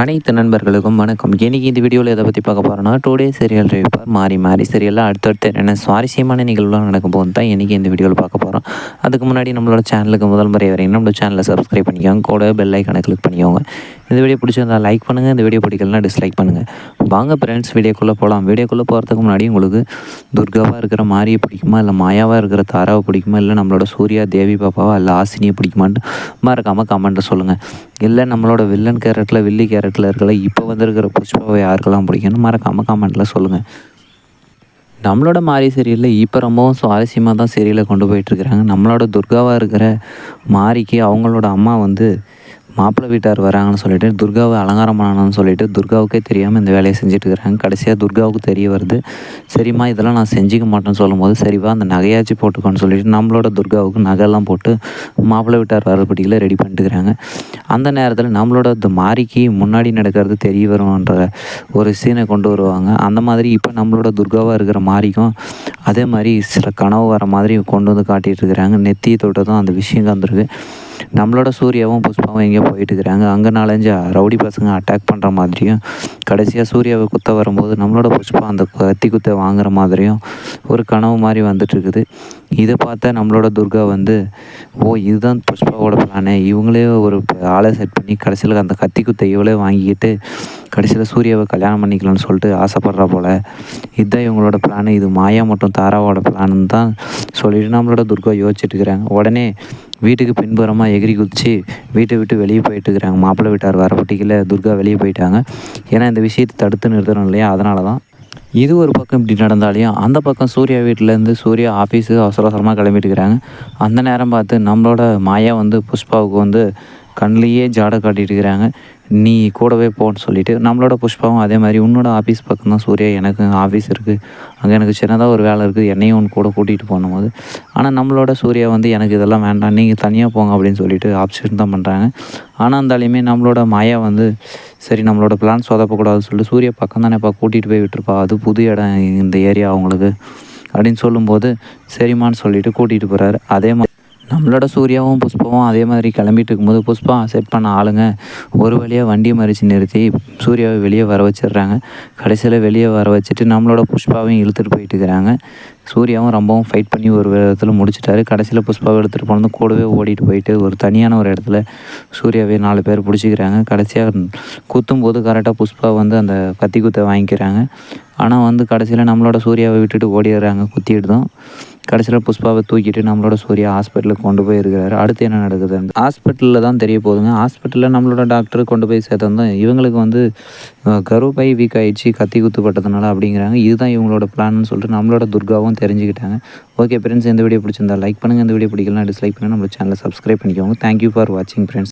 அனைத்து நண்பர்களுக்கும் வணக்கம். இன்றைக்கி இந்த வீடியோவில் எதை பற்றி பார்க்க போகிறோன்னா டூ டே சீரியல் ரிவிப்பார் மாறி மாறி சீரியலில் அடுத்தடுத்து என்ன சுவாரஸ்யமான நிகழ்வுலாம் நடக்கும் போது தான் இன்றைக்கி இந்த வீடியோவில் பார்க்க போகிறோம் அதுக்கு முன்னாடி நம்மளோட சேனலுக்கு முதல் முறை வரைக்கும் நம்மளோட சேனலை சப்ஸ்கிரைப் பண்ணிக்கோங்க. கூட பெல் ஐக்கானை கிளிக் பண்ணிக்கோங்க. இந்த வீடியோ பிடிச்சிருந்தா லைக் பண்ணுங்கள் இந்த வீடியோ பிடிக்கலனா டிஸ்லைக் பண்ணுங்கள் வாங்க ஃப்ரெண்ட்ஸ் வீடியோக்குள்ளே போகலாம் வீடியோக்குள்ளே போகிறதுக்கு முன்னாடி உங்களுக்கு துர்காவாக இருக்கிற மாரியை பிடிக்குமா? இல்லை மாயாவாக இருக்கிற தாராவை பிடிக்குமா? இல்லை நம்மளோட சூர்யா தேவி பாப்பாவா? இல்லை ஆசினியை பிடிக்குமான்ட்டு மறக்காமல் கமெண்ட்டில் சொல்லுங்கள் இல்லை நம்மளோட வில்லன் கேரட்டில் வில்லி கேரட்டில் இருக்கல இப்போ வந்திருக்கிற புஷ்பாவை யாருக்கெல்லாம் பிடிக்கும்னு மறக்காமல் கமெண்ட்டில் சொல்லுங்கள் நம்மளோட மாரி சீரியலில் இப்போ ரொம்பவும் சுவாரஸ்யமாக தான் சீரியலை கொண்டு போயிட்டுருக்குறாங்க நம்மளோட துர்காவாக இருக்கிற மாரிக்கு அவங்களோட அம்மா வந்து மாப்பிள்ளை வீட்டார் வராங்கன்னு சொல்லிட்டு துர்காவை அலங்காரம் பண்ணணும்னு சொல்லிட்டு துர்காவுக்கே தெரியாமல் இந்த வேலையை செஞ்சுட்டு இருக்கிறாங்க கடைசியாக துர்காவுக்கு தெரிய வருது சரிம்மா இதெல்லாம் நான் செஞ்சுக்க மாட்டேன்னு சொல்லும்போது சரிவா அந்த நகையாச்சு போட்டுக்கோன்னு சொல்லிட்டு நம்மளோட துர்காவுக்கு நகையெல்லாம் போட்டு மாப்பிள்ளை வீட்டார் வரப்படியில் ரெடி பண்ணிட்டுக்கிறாங்க அந்த நேரத்தில் நம்மளோட இந்த மாரிக்கு முன்னாடி நடக்கிறது தெரிய வரும்ன்ற ஒரு சீனை கொண்டு வருவாங்க. அந்த மாதிரி இப்போ நம்மளோட துர்காவாக இருக்கிற மாரிக்கும் அதே மாதிரி சில கனவு வர மாதிரி கொண்டு வந்து காட்டிகிட்டு இருக்கிறாங்க நெத்தியை தொட்டதும் அந்த விஷயம் வந்துருக்கு நம்மளோட சூர்யாவும் புஷ்பாவும் எங்கேயோ போயிட்டு இருக்கிறாங்க அங்கே நாலஞ்சு ரவுடி பசங்க அட்டாக் பண்ணுற மாதிரியும் கடைசியாக சூர்யாவை குத்த வரும்போது நம்மளோட புஷ்பா அந்த கத்தி குத்தை வாங்குற மாதிரியும் ஒரு கனவு மாதிரி வந்துட்டுருக்குது. இதை பார்த்தா நம்மளோட துர்கா வந்து ஓ இதுதான் புஷ்பாவோட பிளானே இவங்களே ஒரு ஆளை செட் பண்ணி கடைசியில் அந்த கத்தி குத்த இவளே வாங்கிக்கிட்டு கடைசியில் சூர்யாவை கல்யாணம் பண்ணிக்கலாம்னு சொல்லிட்டு ஆசைப்பட்றா போல். இதுதான் இவங்களோட பிளான் இது மாயா மற்றும் தாராவோட பிளான்னு தான் சொல்லிட்டு நம்மளோட துர்கா யோசிச்சுட்டு இருக்கிறாங்க. உடனே வீட்டுக்கு பின்புறமாக எகிரி குதிச்சு வீட்டை விட்டு வெளியே போயிட்டு இருக்கிறாங்க. மாப்பிள்ளை வீட்டார் வரப்பட்டிக்கில் துர்கா வெளியே போயிட்டாங்க. ஏன்னா இந்த விஷயத்தை தடுத்து நிறுத்தணும் இல்லையா? அதனால தான் இது ஒரு பக்கம் இப்படி நடந்தாலையும் அந்த பக்கம் சூர்யா வீட்டிலேருந்து சூர்யா ஆஃபீஸு அவசர அவசரமாக கிளம்பிட்டுருக்கிறாங்க அந்த நேரம் பார்த்து நம்மளோட மாயா வந்து புஷ்பாவுக்கு வந்து கண்ணிலேயே ஜாடை காட்டிட்டு இருக்கிறாங்க. நீ கூடவே போன்னு சொல்லிவிட்டு நம்மளோட புஷ்பாவும் அதே மாதிரி உன்னோட ஆஃபீஸ் பக்கம் தான் சூர்யா எனக்கு ஆஃபீஸ் இருக்குது அங்கே எனக்கு சின்னதாக ஒரு வேலை இருக்குது. என்னையும் உன் கூட கூட்டிகிட்டு போகும்போது ஆனால் நம்மளோட சூர்யா வந்து எனக்கு இதெல்லாம் வேண்டாம். நீங்கள் தனியாக போங்க அப்படின்னு சொல்லிட்டு ஆப்ஷன் தான் பண்ணுறாங்க ஆனால் இருந்தாலுமே நம்மளோட மாயா வந்து சரி நம்மளோட பிளான் சொதப்பக்கூடாதுன்னு சொல்லிட்டு சூர்யா பக்கம் தானேப்பா கூட்டிகிட்டு போய் விட்டுருப்பா. அது புது இடம் இந்த ஏரியா அவங்களுக்கு அப்படின்னு சொல்லும்போது சரிம்மான்னு சொல்லிவிட்டு கூட்டிகிட்டு போகிறாரு அதே மாதிரி நம்மளோட சூர்யாவும் புஷ்பாவும் அதே மாதிரி கிளம்பிட்டு இருக்கும்போது புஷ்பா செட் பண்ண ஆளுங்க ஒரு வழியாக வண்டியை மறித்து நிறுத்தி சூர்யாவை வெளியே வர வச்சிடுறாங்க. கடைசியில் வெளியே வர வச்சுட்டு நம்மளோட புஷ்பாவையும் இழுத்துட்டு போயிட்டு இருக்கிறாங்க. சூர்யாவும் ரொம்பவும் ஃபைட் பண்ணி ஒரு விதத்தில் முடிச்சிட்டாரு. கடைசியில் புஷ்பாவை எடுத்துகிட்டு போனது கூடவே ஓடிட்டு போயிட்டு ஒரு தனியான ஒரு இடத்துல சூர்யாவே நாலு பேர் பிடிச்சிக்கிறாங்க. கடைசியாக குத்தும் போது கரெக்டாக புஷ்பா வந்து அந்த கத்தி குத்தை வாங்கிக்கிறாங்க. ஆனால் வந்து கடைசியில் நம்மளோட சூர்யாவை விட்டுட்டு ஓடிடுறாங்க குத்திட்டு தான். கடைசியில் புஷ்பாவை தூக்கிட்டு நம்மளோட சூர்யா ஹாஸ்பிட்டலுக்கு கொண்டு போய் இருக்கிறாரு. அடுத்து என்ன நடக்குது? ஹாஸ்பிட்டலில் தான் தெரிய போகுதுங்க. ஹாஸ்பிட்டலில் நம்மளோட டாக்டர் கொண்டு போய் சேர்த்தோம் இவங்களுக்கு வந்து கருப்பை வீக் ஆகிடுச்சு கத்தி குத்துப்பட்டதுனால அப்படிங்கிறாங்க. இதுதான் இவங்களோட பிளான்னு சொல்லிட்டு நம்மளோட துர்காவும் தெரிஞ்சுக்கிட்டாங்க. ஓகே ஃப்ரெண்ட்ஸ் இந்த வீடியோ பிடிச்சிருந்தா லைக் பண்ணுங்கள் இந்த வீடியோ பிடிக்கலாம் டிஸ்லைக் பண்ணுங்கள் நம்ம சேனலை சப்ஸ்கிரைப் பண்ணிக்கோங்க. தேங்க்யூ ஃபார் வாட்சிங் ஃப்ரெண்ட்ஸ்